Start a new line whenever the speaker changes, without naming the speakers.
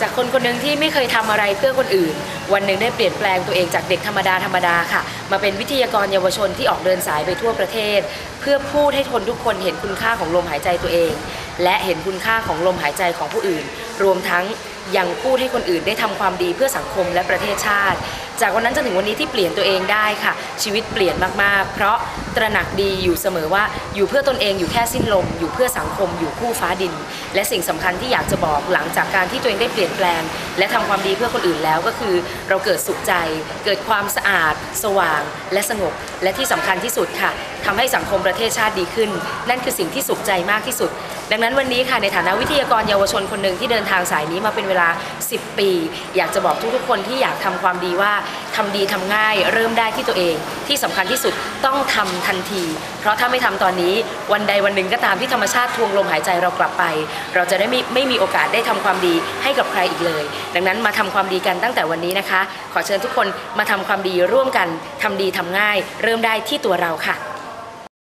จากคนคนหนึ่งที่ไม่เคยทำอะไรเพื่อคนอื่น วันหนึ่งได้เปลี่ยนแปลงตัวเองจากเด็กธรรมดาธรรมดาค่ะ มาเป็นวิทยากรเยาวชนที่ออกเดินสายไปทั่วประเทศ เพื่อพูดให้คนทุกคนเห็นคุณค่าของลมหายใจตัวเอง และเห็นคุณค่าของลมหายใจของผู้อื่น รวมทั้งยังพูดให้คนอื่นได้ทำความดีเพื่อสังคมและประเทศชาติ จากวันนั้นจนถึงวันนี้ที่เปลี่ยนตัวเองได้ค่ะ ชีวิตเปลี่ยนมากๆ เพราะตระหนักดีอยู่เสมอว่าอยู่เพื่อตนเองอยู่แค่สิ้นลม อยู่เพื่อสังคมอยู่คู่ฟ้าดิน และสิ่งสำคัญที่อยากจะบอกหลังจากการที่ตัวเองได้เปลี่ยนแปลง และทำความดีเพื่อคนอื่นแล้วก็คือ เราเกิดสุขใจ เกิดความสะอาด สว่าง และสงบ และที่สำคัญที่สุดค่ะทำให้สังคมประเทศชาติดีขึ้น นั่นคือสิ่งที่สุขใจมากที่สุด ดังนั้นวันนี้ค่ะในฐานะวิทยากรเยาวชนคนหนึ่งที่เดินทางสายนี้มาเป็นเวลา 10 ปี อยากจะบอกทุกๆคนที่อยากทำความดีว่าทำดีทำง่าย เริ่มได้ที่ตัวเองที่สำคัญที่สุดต้องทำทันที เพราะถ้าไม่ทำตอนนี้วันใดวันหนึ่งก็ตามที่ธรรมชาติทวงลมหายใจเรากลับไป เราจะได้ไม่ไม่มีโอกาสได้ทำความดีให้กับใครอีกเลย ดังนั้นมาทำความดีกันตั้งแต่วันนี้นะคะ ขอเชิญทุกคนมาทำความดีร่วมกันทำดีทำง่าย เริ่มได้ที่ตัวเราค่ะ